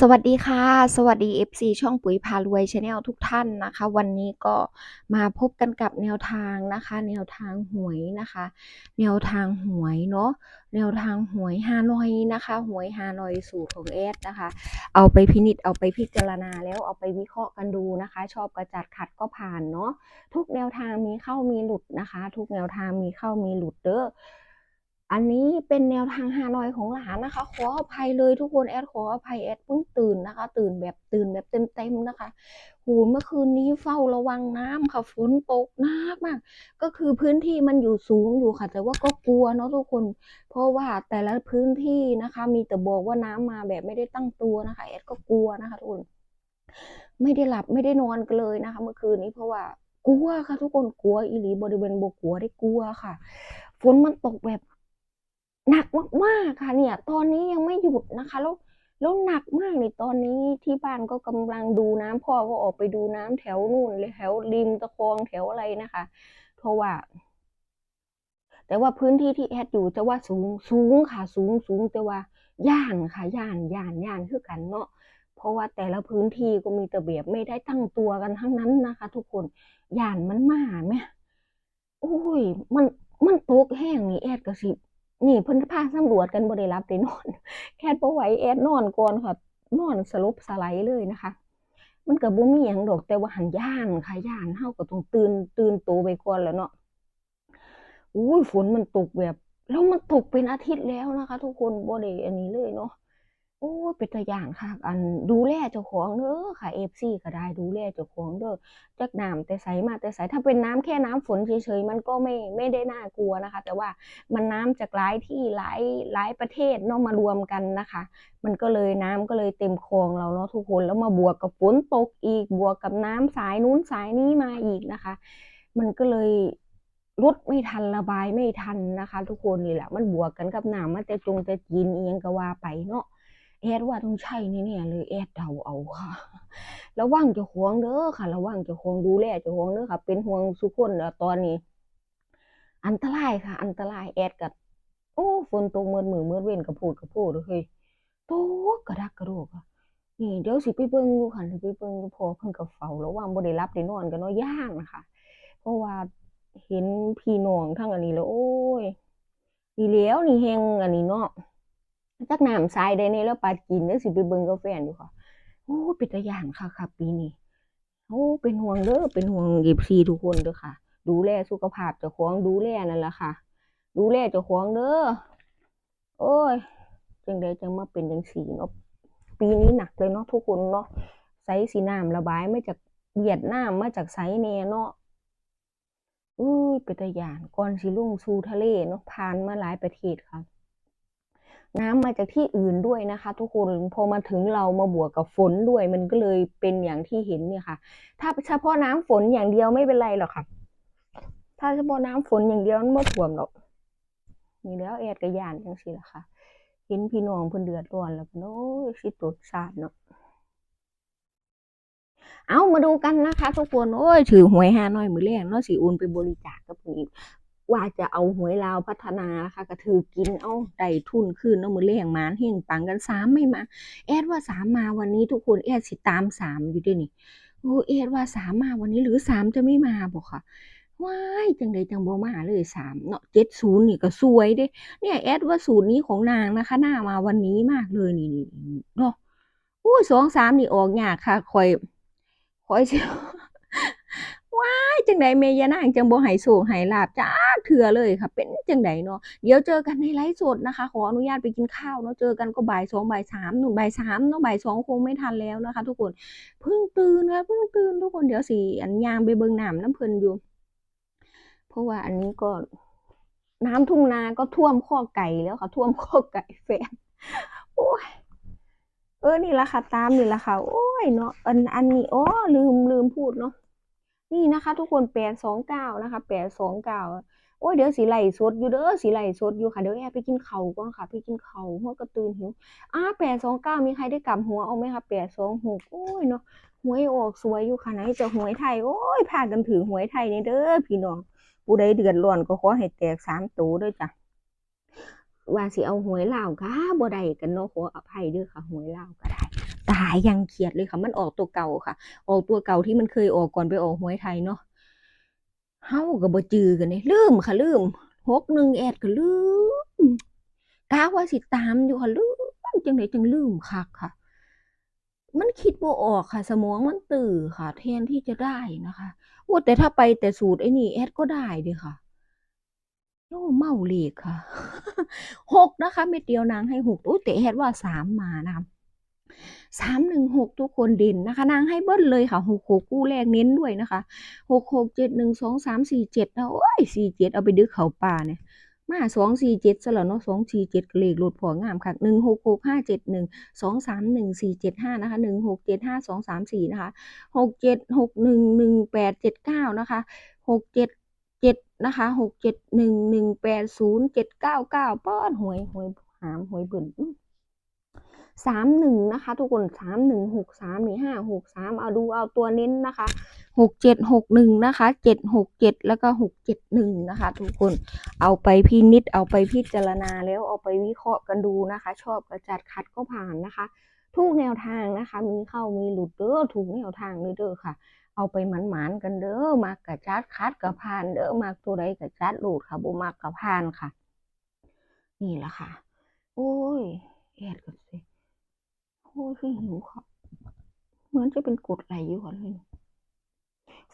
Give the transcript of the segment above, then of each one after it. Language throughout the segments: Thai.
สวัสดีค่ะ สวัสดี FC ช่องปุ๋ยพารวยชาแนลทุกท่านนะคะ วันนี้ก็มาพบกันกับแนวทางนะคะ แนวทางหวยนะคะ แนวทางหวยเนาะแนวทางหวยฮานอยนะคะหวยฮานอยสูตรของแอดนะคะ เอาไปพินิจเอาไปพิจารณาแล้วเอาไปวิเคราะห์กันดูนะคะ ชอบกระจัดขัดก็ผ่านเนาะทุกแนวทางมีเข้ามีหลุดนะคะ ทุกแนวทางมีเข้ามีหลุดเด้อ อันนี้เป็นแนวทางฮานอยของหลานนะคะ ขออภัยเลยทุกคนแอดขออภัยแอดเพิ่งตื่นนะคะ ตื่นแบบตื่นแบบเต็มๆนะคะโหเมื่อคืนนี้เฝ้าระวังน้ำค่ะฝนตกหนักมาก ก็คือพื้นที่มันอยู่สูงอยู่ค่ะ แต่ว่าก็กลัวเนาะทุกคน เพราะว่าแต่ละพื้นที่นะคะ มีแต่บอกว่าน้ำมาแบบไม่ได้ตั้งตัวนะคะแอดก็กลัวนะคะทุกคนไม่ได้หลับไม่ได้นอนกันเลยนะคะ เมื่อคืนนี้เพราะว่ากลัวค่ะ ทุกคนกลัวอีหลีบริเวณบกกลัวได้กลัวค่ะฝนมันตกแบบ หนักมากๆค่ะ เนี่ย ตอนนี้ยังไม่หยุดนะคะ แล้วแล้วหนักมากในตอนนี้ที่บ้านก็กำลังดูน้ำพ่อก็ออกไปดูน้ำแถวนู่นเลยแถวริมตะคองแถวอะไรนะคะ เพราะว่า แต่ว่าพื้นที่ที่แอดอยู่จะว่าสูงสูงค่ะ สูงสูงแต่ว่าย่านค่ะ ย่านย่านย่านคือกันเนาะเพราะว่าแต่ละพื้นที่ก็มีต่แบบไม่ได้ตั้งตัวกันทั้งนั้นนะคะ ทุกคนย่านมันมาไหมโอ้ย มันมันตกแห้งนี่แอดก็สิ นี่เพิ่นพาสำรวจกันบริรับไปนอน แค่บ่ไหวแอดนอนก่อนค่ะนอนสลบสไลด์เลยนะคะ มันก็บ่มีหยังดอกแต่ว่าหันย่านค่ะย่านเฮาก็ต้องตื่นตื่นตัวไปก่อนแล้วเนาะอุ้ยฝนมันตกแบบแล้วมันตกเป็นอาทิตย์แล้วนะคะ ทุกคนบ่ได้อันนี้เลยเนาะ โอ้เป็นตาย้านคักอันดูแลเจ้าของเด้อค่ะ FC ก็ได้ดูแลเจ้าของเด้อจักน้ำแต่ไสมาแต่ไสถ้าเป็นน้ำแค่น้ำฝนเฉยๆมันก็ไม่ไม่ได้น่ากลัวนะคะ แต่ว่ามันน้ำจากหลายที่หลายหลายประเทศเนาะมารวมกันนะคะ มันก็เลยน้ำก็เลยเต็มคลองเราเนาะทุกคนแล้วมาบวกกับฝนตกอีกบวกกับน้ำสายนู้นสายนี้มาอีกนะคะ มันก็เลยรถไม่ทันระบายไม่ทันนะคะ ทุกคนนี่แหละมันบวกกันกับน้ำมาแต่จงแต่จีนเอียงก็ว่าไปเนาะ แอดว่าต้องใช่แน่ๆเลยแอดเดาเอาค่ะระวังจ้าของเด้อค่ะ ระวังจ้าของดูแลจ้าของเด้อค่ะ เป็นห่วงทุกคนตอนนี้ อันตรายค่ะ อันตรายแอดกับโอ้ฝนตกเมืดมือเมืดเว้นกระพูดกระพูดเฮ้ยตกกระดักกระโดกอะนี่เดี๋ยวสิไปเบิ่งอยู่ค่ะสิไปเบิ่งพอเพิ่นก็เฝ้าระวังบ่ได้หลับได้นอนกันเนาะย่านนะคะเพราะว่าเห็นพี่น้องทั้งอันนี้แล้วโอ้ยดีแล้วนี่แฮงอันนี้เนาะ จักน้ำทรายได้นี่แล้วปลากินเดี๋ยวสิไปเบิ่งกับแฟนอยู่ค่ะโอ้เป็นตาย้านคักค่ะปีนี้โอ้เป็นห่วงเด้อเป็นห่วง FC ทุกคนเด้อค่ะ ดูแลสุขภาพเจ้าของดูแลนั่นแหละค่ะ ดูแลเจ้าของเด้อโอ้ยจังใดจังมาเป็นจังสีเนาะปีนี้หนักเลยเนาะทุกคนเนาะไซสีน้ำระบายมาจากเวียดนามมาจากไซแน่เนาะอุ้ยเป็นตาย่านก่อนสิลงสู่ทะเลเนาะผ่านมาหลายประเทศค่ะ น้ำมาจากที่อื่นด้วยนะคะ ทุกคนพอมาถึงเรามาบวกกับฝนด้วย มันก็เลยเป็นอย่างที่เห็นเนี่ยค่ะ ถ้าเฉพาะน้ำฝนอย่างเดียวไม่เป็นไรหรอกค่ะ ถ้าเฉพาะน้ำฝนอย่างเดียวมันไม่ท่วมหรอกนี่แล้วแอดกระยานจังสิล่ะค่ะ เห็นพี่น้องเพิ่นเดือดร้อนแล้วโอ้ยสิตดสาดเนาะเอามาดูกันนะคะ ทุกคนโอ้ยถือหวยฮานอยมือแรกเนาะสิโอนไปบริจาคกับเพิ่นอีก ว่าจะเอาหวยลาวพัฒนานะคะก็ถือกินเอาได้ทุนคืนเนาะมือแรกหมานเฮงปังกันสามไม่มา แอดว่าสามมาวันนี้ทุกคนแอดสิตามสามอยู่ด้วยนี่โอ้แอดว่าสามมาวันนี้หรือสามจะไม่มาบอกค่ะว้ายจังใดจังบ่มาเลยสามเนาะเจ็ดศูนย์นี่ก็สวยเด้ เนี่ยแอดว่าสูตรนี้ของนางนะคะหน้ามาวันนี้มากเลยนี่เนาะอู้สองสามนี่ออกยากค่ะคอยคอยเสียว ว้ายจังใดเมยานางจังบ่ให้โศกให้ลาบจ้าเถื่อเลยค่ะ เป็นจังใดเนาะเดี๋ยวเจอกันในไลฟ์สดนะคะ ขออนุญาตไปกินข้าวเนาะเจอกันก็บ่ายสองบ่ายสามหนุ่นบ่ายสามเนาะบ่ายสองคงไม่ทันแล้วนะคะ ทุกคนเพิ่งตื่นค่ะเพิ่งตื่นทุกคนเดี๋ยวสิอันยางไปเบิ่งน้ำน้ำเพิ่นอยู่เพราะว่าอันนี้ก็น้ำทุ่งนาก็ท่วมข้อไก่แล้วค่ะ ท่วมข้อไก่แฟนโอ้ยเออนี่ละค่ะตามนี่ละค่ะ โอ้ยเนาะอันอันนี้อ๋อลืมลืมพูดเนาะ นี่นะคะ ทุกคนแปดสองเก้านะคะแปดสองเก้าโอ้ยเดี๋ยวสีไหลสดอยู่เด้อสีไหลสดอยู่ค่ะเดี๋ยวแอบไปกินเขาก่อนค่ะไปกินเขาวหัวกระตือนหิวอ้าแปดสองเก้ามีใครได้กลับหัวเอาไหมคะแปดสองหกโอ้ยเนาะหวยออกสวยอยู่ค่ะไหนจะหวยไทยโอ้ยพากันถือหวยไทยนี่เด้อพี่น้องผู้ใดเดือดร้อนก็ขอให้แตกสามตัวด้วยจ้ะว่าสิเอาหวยเหลาค่ะบ่ได้กันเนาะขออภัยด้อค่ะหวยเหลาก็ได้ ตายยังเครียดเลยค่ะ มันออกตัวเก่าค่ะ ออกตัวเก่าที่มันเคยออกก่อนไปออกหวยไทยเนาะเฮาก็บ่จือกันนี่ลืมค่ะลืม61แอดก็ลืมกะว่าสิตามอยู่ค่ะลืมจังได๋จังลืมคักค่ะ มันคิดบ่ออกค่ะ สมองมันตื้อค่ะแทนที่จะได้นะคะโอ้แต่ถ้าไปแต่สูตรไอ้นี่แอดก็ได้เดะค่ะโอ้เมาเลขค่ะ6นะคะเม็ดเดียวนางให้6โอ้แต่แอดว่า3มานะคะ สามหนึ่งหกทุกคนเด่นนะคะ นางให้เบิ้ลเลยค่ะหกหกคู่แรกเน้นด้วยนะคะหกหกเจ็ดหนึ่งสองสามสี่เจ็ดนะโอ้ยสี่เจ็ดเอาไปดึกเขาป่าเนี่ยมาสองสี่เจ็ดสลับเนาะสองสี่เจ็ดเลขหลุดผัวงามค่ะหนึ่งหกหกห้าเจ็ดหนึ่งสองสามหนึ่งสี่เจ็ดห้านะคะหนึ่งหกเจ็ดห้าสองสามสี่นะคะหกเจ็ดหกหนึ่งหนึ่งแปดเจ็ดเก้านะคะหกเจ็ดเจ็ดนะคะหกเจ็ดหนึ่งหนึ่งแปดศูนย์เจ็ดเก้าเก้าป้อนหวยหวยหามหวยเบิ่น อื้อ31นะคะ ทุกคน3163นี่563เอาดูเอาตัวเน้นนะคะ6761นะคะ767แล้วก็671นะคะ ทุกคนเอาไปพินิจเอาไปพิจารณาแล้วเอาไปวิเคราะห์กันดูนะคะ ชอบก็จัดขัดก็ผ่านนะคะ ทุกแนวทางนะคะ มีเข้ามีหลุดเด้อถูกแนวทางเลยเด้อค่ะ เอาไปหมานๆกันเด้อมักก็จัดคัดก็ผ่านเด้อมักตัวใดก็จัดหลุดค่ะบ่มักก็ผ่านค่ะ นี่แหละค่ะ โอ้ยแอดก็สิ โอ้ยคือหิวข้าวเหมือนจะเป็นกดไหลอยู่ค่ะเลย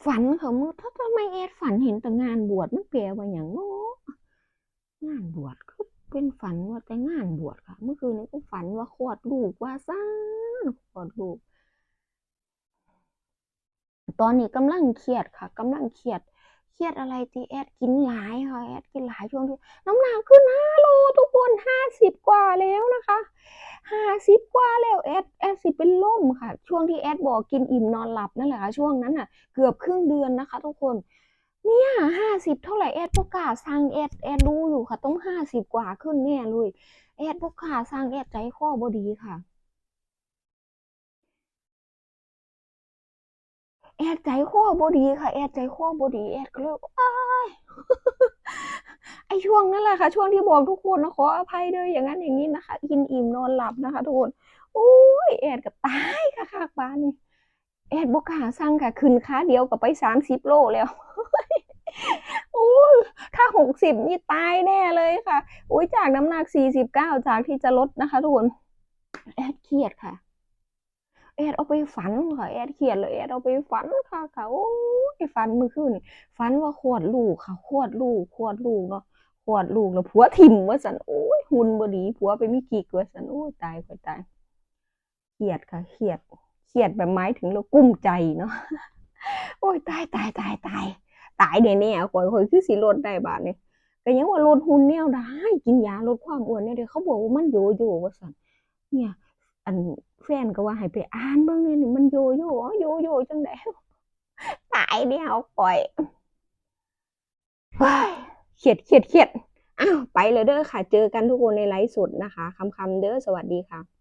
ฝันค่ะมือถ้าทำไมแอดฝันเห็นแต่งานบวชมันแปลว่าหยังเนาะงานบวชคือเป็นฝันว่าแต่งานบวชค่ะ เมื่อคืนนี้ก็ฝันว่าคลอดลูกว่าซ่านคลอดลูก ตอนนี้กำลังเครียดค่ะกำลังเครียดเครียดอะไรที่แอดกินหลายค่ะแอดกินหลายช่วงที่น้ำหนักขึ้น5โลทุกคน50กว่าแล้วนะคะ 50กว่าแล้วแอดแอดสิเป็นล่มค่ะ ช่วงที่แอดบอกกินอิ่มนอนหลับนั่นแหละค่ะช่วงนั้นน่ะ เกือบครึ่งเดือนนะคะ ทุกคน เนี่ย50เท่าไหร่แอดบ่กล้าสั่งแอดแอดรู้อยู่ค่ะ ต้อง50กว่าขึ้นแน่เลยแอดบ่กล้าสั่งแอดใจคอบ่ดีค่ะแอดใจคอบ่ดีค่ะ แอดใจคอบ่ดีแอดก็เลยอ้าย ไอช่วงนั้นแหละค่ะ ช่วงที่บอกทุกคนนะขออภัยเด้อย่างนั้นอย่างนี้นะคะกินอิ่มนอนหลับนะคะทุกคนโอ้ยแอดก็ตายค่ะคักๆปานนี้แอดบกล้าสั่งค่ะขึ้นขาเดียวก็ไป30โลแล้วโอ้ยถ้า60นี่ตายแน่เลยค่ะ อุ๊ยจากน้ำหนัก49จากที่จะลดนะคะทุกคนแอดเครียดค่ะ แอดเอาไปฝันค่ะแอดเครียดเลยแอดเอาไปฝันค่ะค่ะโอ้ยฝันเมื่อคืนนี่ฝันว่าคลอดลูกค่ะคลอดลูกคลอดลูกเนาะคลอดลูกแล้วผัวทิ่มว่าซั่นโอ้ยหุ่นบดีผัวไปมีกิ๊กว่าซั่นโอ้ยตายข้อยตายเครียดค่ะเครียดเครียดแบบหมายถึงเรากุ้มใจเนาะโอ้ยตายตายตายตายตายแน่ๆข้อยข้อยคือสิลดได้บาดนี้ก็ยังว่าลดหุ่นแนวใดกินยาลดความอ้วนแนวใดเขาบอกว่ามันโยโย่ว่าซั่นเนี่ยอัน ฟนก็ว่าให้ไปอ่านเบิ่งแหน่นี่มันโยโย่อ๋อโยโย่จังได๋ตายเดียวปล่อยเขียดเขียดเขียดอ้าวไปเลยเด้อค่ะ เจอกันทุกคนในไลฟ์สดนะคะคำคำเด้อสวัสดีค่ะ